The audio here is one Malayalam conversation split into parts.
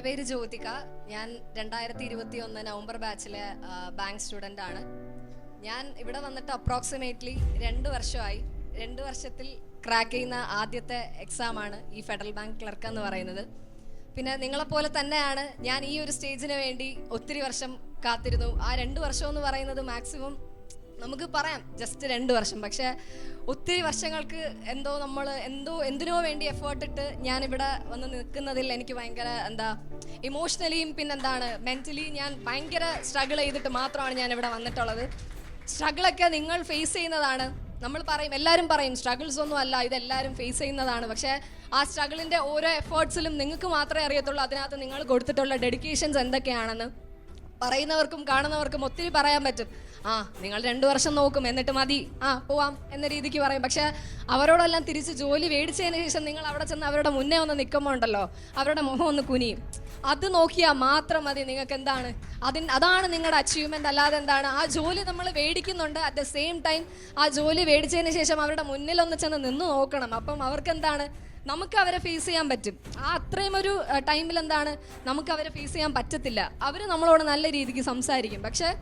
എന്റെ പേര് ജ്യോതിക. ഞാൻ രണ്ടായിരത്തി ഇരുപത്തി ഒന്ന് നവംബർ ബാച്ചിലെ ബാങ്ക് സ്റ്റുഡന്റ് ആണ്. ഞാൻ ഇവിടെ വന്നിട്ട് അപ്രോക്സിമേറ്റ്ലി രണ്ട് വർഷമായി. രണ്ട് വർഷത്തിൽ ക്രാക്ക് ചെയ്യുന്ന ആദ്യത്തെ എക്സാമാണ് ഈ ഫെഡറൽ ബാങ്ക് ക്ലർക്ക് എന്ന് പറയുന്നത്. പിന്നെ നിങ്ങളെപ്പോലെ തന്നെയാണ് ഞാൻ ഈ ഒരു സ്റ്റേജിന് വേണ്ടി ഒത്തിരി വർഷം കാത്തിരുന്നു. ആ രണ്ട് വർഷം എന്ന് പറയുന്നത് മാക്സിമം നമുക്ക് പറയാം ജസ്റ്റ് രണ്ട് വർഷം. പക്ഷെ ഒത്തിരി വർഷങ്ങൾക്ക് എന്തോ നമ്മൾ എന്തോ എന്തിനോ വേണ്ടി എഫേർട്ട് ഇട്ട് ഇവിടെ വന്ന് നിൽക്കുന്നതിൽ എനിക്ക് ഭയങ്കര എന്താ ഇമോഷണലിയും പിന്നെന്താണ് മെന്റലി ഞാൻ ഭയങ്കര സ്ട്രഗിൾ ചെയ്തിട്ട് മാത്രമാണ് ഞാൻ ഇവിടെ വന്നിട്ടുള്ളത് സ്ട്രഗിളൊക്കെ നിങ്ങൾ ഫേസ് ചെയ്യുന്നതാണ്. നമ്മൾ പറയും എല്ലാവരും പറയും സ്ട്രഗിൾസ് ഒന്നും അല്ല ഇതെല്ലാവരും ഫേസ് ചെയ്യുന്നതാണ്. പക്ഷേ ആ സ്ട്രഗിളിന്റെ ഓരോ എഫേർട്സിലും നിങ്ങൾക്ക് മാത്രമേ അറിയത്തുള്ളൂ. അതിനകത്ത് നിങ്ങൾ കൊടുത്തിട്ടുള്ള ഡെഡിക്കേഷൻസ് എന്തൊക്കെയാണെന്ന്. പറയുന്നവർക്കും കാണുന്നവർക്കും ഒത്തിരി പറയാൻ പറ്റും. ആ നിങ്ങൾ രണ്ടു വർഷം നോക്കും എന്നിട്ട് മതി. ആ പോവാം എന്ന രീതിക്ക് പറയും. പക്ഷെ അവരോടെല്ലാം തിരിച്ച് ജോലി മേടിച്ചതിന് ശേഷം നിങ്ങൾ അവിടെ ചെന്ന് അവരുടെ മുന്നേ ഒന്ന് നിൽക്കുമ്പോൾ ഉണ്ടല്ലോ അവരുടെ മുഖം ഒന്ന് കുനിയും. അത് നോക്കിയാൽ മാത്രം മതി നിങ്ങൾക്ക് എന്താണ്. അതിൻ അതാണ് നിങ്ങളുടെ അച്ചീവ്മെന്റ് അല്ലാതെ എന്താണ്. ആ ജോലി നമ്മൾ മേടിക്കുന്നുണ്ട്. അറ്റ് ദ സെയിം ടൈം ആ ജോലി മേടിച്ചതിന് ശേഷം അവരുടെ മുന്നിൽ ഒന്ന് ചെന്ന് നിന്ന് നോക്കണം. അപ്പം അവർക്ക് എന്താണ് നമുക്ക് അവരെ ഫേസ് ചെയ്യാൻ പറ്റും. ആ അത്രയും ഒരു ടൈമിൽ എന്താണ്? നമുക്ക് അവരെ ഫേസ് ചെയ്യാൻ പറ്റത്തില്ല. അവർ നമ്മളോട് നല്ല രീതിക്ക് സംസാരിക്കും. പക്ഷേ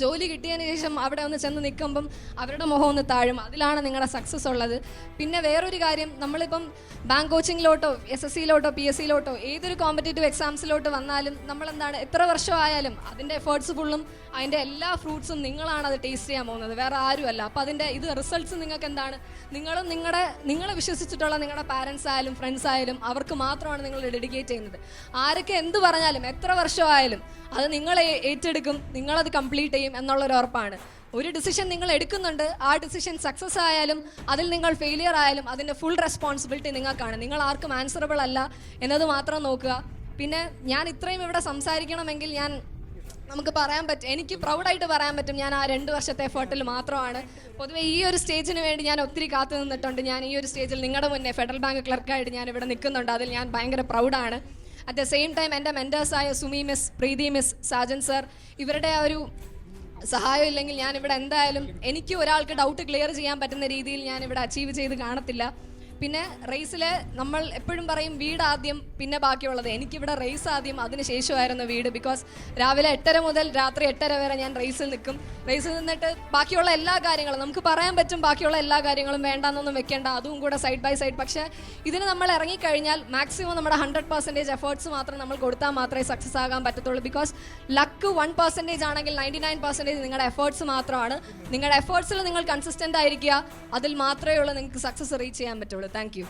ജോലി കിട്ടിയതിന് ശേഷം അവിടെ ഒന്ന് ചെന്ന് നിൽക്കുമ്പം അവരുടെ മുഖം ഒന്ന് താഴും. അതിലാണ് നിങ്ങളുടെ സക്സസ് ഉള്ളത്. പിന്നെ വേറൊരു കാര്യം നമ്മളിപ്പം ബാങ്ക് കോച്ചിങ്ങിലോട്ടോ എസ് എസ് സിയിലോട്ടോ പി എസ് സിയിലോട്ടോ ഏതൊരു കോമ്പറ്റേറ്റീവ് എക്സാംസിലോട്ട് വന്നാലും നമ്മളെന്താണ് എത്ര വർഷമായാലും അതിന്റെ എഫേർട്സ് ഫുള്ളും അതിന്റെ എല്ലാ ഫ്രൂട്ട്സും നിങ്ങളാണ് അത് ടേസ്റ്റ് ചെയ്യാൻ പോകുന്നത്. വേറെ ആരുമല്ല. അപ്പോൾ അതിന്റെ ഇത് റിസൾട്ട്സ് നിങ്ങൾക്ക് എന്താണ് നിങ്ങളും നിങ്ങളുടെ നിങ്ങളെ വിശ്വസിച്ചിട്ടുള്ള നിങ്ങളുടെ പാരൻസ് ആയാലും ഫ്രണ്ട്സ് ആയാലും അവർക്ക് മാത്രമാണ് നിങ്ങൾ ഡെഡിക്കേറ്റ് ചെയ്യുന്നത്. ആരൊക്കെ എന്ത് പറഞ്ഞാലും എത്ര വർഷമായാലും അത് നിങ്ങളെ ഏറ്റെടുക്കും നിങ്ങളത് കംപ്ലീറ്റ് എന്നുള്ളൊരു ഉറപ്പാണ് ഒരു ഡിസിഷൻ നിങ്ങൾ എടുക്കുന്നുണ്ട് ആ ഡിസിഷൻ സക്സസ് ആയാലും അതിൽ നിങ്ങൾ ഫെയിലിയർ ആയാലും അതിന്റെ ഫുൾ റെസ്പോൺസിബിലിറ്റി നിങ്ങൾക്കാണ്. നിങ്ങൾ ആർക്കും ആൻസറബിൾ അല്ല എന്നത് മാത്രം നോക്കുക. പിന്നെ ഞാൻ ഇത്രയും ഇവിടെ സംസാരിക്കണമെങ്കിൽ ഞാൻ നമുക്ക് പറയാൻ പറ്റും എനിക്ക് പ്രൗഡായിട്ട് പറയാൻ പറ്റും ഞാൻ ആ രണ്ട് വർഷത്തെ എഫേർട്ടിൽ മാത്രമാണ്. പൊതുവെ ഈ ഒരു സ്റ്റേജിന് വേണ്ടി ഞാൻ ഒത്തിരി കാത്തു നിന്നിട്ടുണ്ട്. ഞാൻ ഈ ഒരു സ്റ്റേജിൽ നിങ്ങളുടെ മുന്നേ ഫെഡറൽ ബാങ്ക് ക്ലർക്കായിട്ട് ഞാൻ ഇവിടെ നിൽക്കുന്നുണ്ട്. അതിൽ ഞാൻ ഭയങ്കര പ്രൗഡാണ് അറ്റ് ദ സെയിം ടൈം എന്റെ മെന്റേഴ്സായ Sumi miss Preethi miss Sajan sir ഇവരുടെ ആ ഒരു സഹായം ഇല്ലെങ്കിൽ ഞാൻ ഇവിടെ എന്തായാലും എനിക്ക് ഒരാൾക്ക് ഡൗട്ട് ക്ലിയർ ചെയ്യാൻ പറ്റുന്ന രീതിയിൽ ഞാൻ ഇവിടെ അച്ചീവ് ചെയ്ത് കാണത്തില്ല. പിന്നെ റേസിൽ നമ്മൾ എപ്പോഴും പറയും വീട് ആദ്യം പിന്നെ ബാക്കിയുള്ളത്. എനിക്കിവിടെ റേസ് ആദ്യം അതിന് ശേഷമായിരുന്നു വീട് ബിക്കോസ് രാവിലെ എട്ടര മുതൽ രാത്രി എട്ടര വരെ ഞാൻ റേസിൽ നിൽക്കും. റേസിൽ നിന്നിട്ട് ബാക്കിയുള്ള എല്ലാ കാര്യങ്ങളും നമുക്ക് പറയാൻ പറ്റും ബാക്കിയുള്ള എല്ലാ കാര്യങ്ങളും വേണ്ടാന്നൊന്നും വെക്കേണ്ട അതും കൂടെ സൈഡ് ബൈ സൈഡ് പക്ഷേ ഇതിന് നമ്മൾ ഇറങ്ങിക്കഴിഞ്ഞാൽ മാക്സിമം നമ്മുടെ ഹൺഡ്രഡ് പെർസെന്റേജ് എഫേർട്സ് മാത്രം നമ്മൾ കൊടുത്താൽ മാത്രമേ സക്സസ് ആകാൻ പറ്റത്തുള്ളൂ. ബിക്കോസ് ലക്ക് വൺ പെർസെന്റേജ് ആണെങ്കിൽ നയന്റി നയൻ പെർസെന്റേജ് നിങ്ങളുടെ എഫേർട്സ് മാത്രമാണ്. നിങ്ങളുടെ എഫേർട്സിൽ നിങ്ങൾ കൺസിസ്റ്റന്റ് ആയിരിക്കുക. അതിൽ മാത്രമേ ഉള്ളൂ നിങ്ങൾക്ക് സക്സസ് റീച്ച് ചെയ്യാൻ പറ്റുള്ളൂ. Thank you.